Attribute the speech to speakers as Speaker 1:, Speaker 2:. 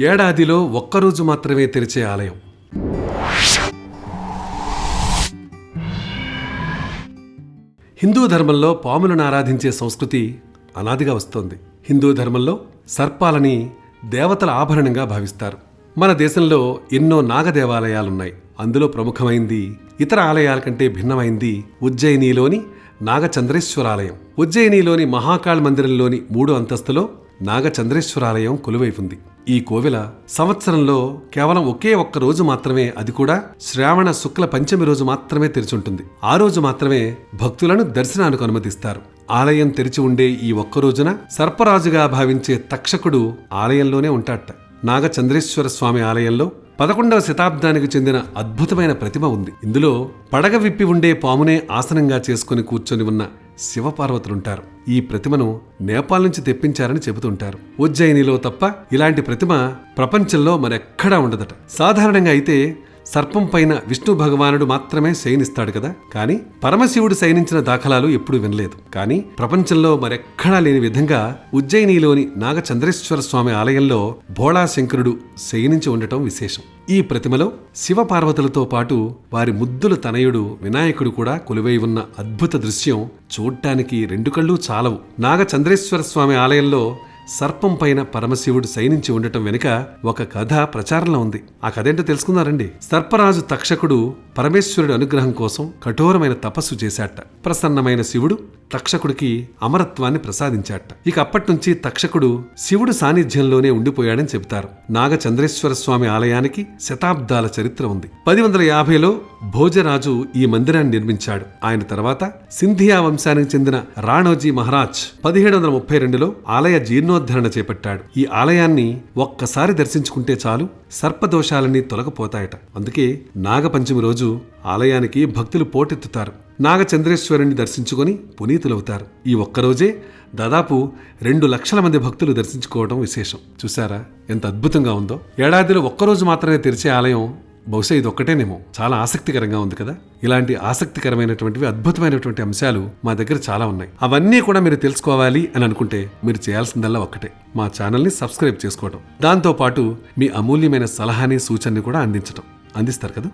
Speaker 1: ఏడాదిలో ఒక్కరోజు మాత్రమే తెరిచే ఆలయం. హిందూ ధర్మంలో పాములను ఆరాధించే సంస్కృతి అనాదిగా వస్తోంది. హిందూ ధర్మంలో సర్పాలని దేవతల ఆభరణంగా భావిస్తారు. మన దేశంలో ఎన్నో నాగదేవాలయాలున్నాయి. అందులో ప్రముఖమైంది ఇతర ఆలయాల కంటే భిన్నమైంది ఉజ్జయినిలోని నాగచంద్రేశ్వరాలయం. ఉజ్జయినిలోని మహాకాళ్ మందిరంలోని మూడు అంతస్తులో నాగచంద్రేశ్వరాలయం కొలువైపుంది. ఈ కోవెల సంవత్సరంలో కేవలం ఒకే ఒక్క రోజు మాత్రమే అది కూడా శ్రావణ శుక్ల పంచమి రోజు మాత్రమే తెరిచుంటుంది. ఆ రోజు మాత్రమే భక్తులను దర్శనానికి అనుమతిస్తారు. ఆలయం తెరిచి ఉండే ఈ ఒక్క రోజున సర్పరాజుగా భావించే తక్షకుడు ఆలయంలోనే ఉంటాడట. నాగచంద్రేశ్వర స్వామి ఆలయంలో పదకొండవ శతాబ్దానికి చెందిన అద్భుతమైన ప్రతిమ ఉంది. ఇందులో పడగ విప్పి ఉండే పామునే ఆసనంగా చేసుకుని కూర్చొని ఉన్న శివపార్వతులుంటారు. ఈ ప్రతిమను నేపాల్ నుంచి తెప్పించారని చెబుతుంటారు. ఉజ్జయినిలో తప్ప ఇలాంటి ప్రతిమ ప్రపంచంలో మరెక్కడా ఉండదట. సాధారణంగా అయితే సర్పం పైన విష్ణు భగవానుడు మాత్రమే శయనిస్తాడు కదా. కానీ పరమశివుడు శయనించిన దాఖలాలు ఎప్పుడూ వినలేదు. కానీ ప్రపంచంలో మరెక్కడా లేని విధంగా ఉజ్జయినిలోని నాగచంద్రేశ్వర స్వామి ఆలయంలో భోళాశంకరుడు శయనించి ఉండటం విశేషం. ఈ ప్రతిమలో శివపార్వతులతో పాటు వారి ముద్దుల తనయుడు వినాయకుడు కూడా కొలువై ఉన్న అద్భుత దృశ్యం చూడ్డానికి రెండు కళ్ళు చాలవు. నాగచంద్రేశ్వర స్వామి ఆలయంలో సర్పం పైన పరమశివుడు శయనించి ఉండటం వెనుక ఒక కథ ప్రచారంలో ఉంది. ఆ కథ ఏంటో తెలుసుకుందారండి సర్పరాజు తక్షకుడు పరమేశ్వరుడి అనుగ్రహం కోసం కఠోరమైన తపస్సు చేశాట. ప్రసన్నమైన శివుడు తక్షకుడికి అమరత్వాన్ని ప్రసాదించాట. ఇక అప్పట్నుంచి తక్షకుడు శివుడు సాన్నిధ్యంలోనే ఉండిపోయాడని చెబుతారు. నాగచంద్రేశ్వర స్వామి ఆలయానికి శతాబ్దాల చరిత్ర ఉంది. పది వందల యాభైలో భోజరాజు ఈ మందిరాన్ని నిర్మించాడు. ఆయన తర్వాత సింధియా వంశానికి చెందిన రాణోజీ మహారాజ్ పదిహేడు వందల ముప్పై రెండులో ఆలయ జీర్ణోద్ధరణ చేపట్టాడు. ఈ ఆలయాన్ని ఒక్కసారి దర్శించుకుంటే చాలు సర్పదోషాలన్నీ తొలగిపోతాయట. అందుకే నాగపంచమి రోజు రోజు ఆలయానికి భక్తులు పోటెత్తుతారు. నాగచంద్రేశ్వరుని దర్శించుకొని పునీతులవుతారు. ఈ ఒక్కరోజే దాదాపు రెండు లక్షల మంది భక్తులు దర్శించుకోవడం విశేషం. చూసారా ఎంత అద్భుతంగా ఉందో. ఏడాదిలో ఒక్కరోజు మాత్రమే తెరిచే ఆలయం బహుశా ఇది ఒక్కటేనేమో చాలా ఆసక్తికరంగా ఉంది కదా? ఇలాంటి ఆసక్తికరమైనటువంటివి అద్భుతమైనటువంటి అంశాలు మా దగ్గర చాలా ఉన్నాయి. అవన్నీ కూడా మీరు తెలుసుకోవాలి అని అనుకుంటే మీరు చేయాల్సిందల్లా ఒక్కటే. మా ఛానల్ని సబ్స్క్రైబ్ చేసుకోవడం దాంతోపాటు మీ అమూల్యమైన సలహాని సూచనని కూడా అందించడం అందిస్తారు కదా?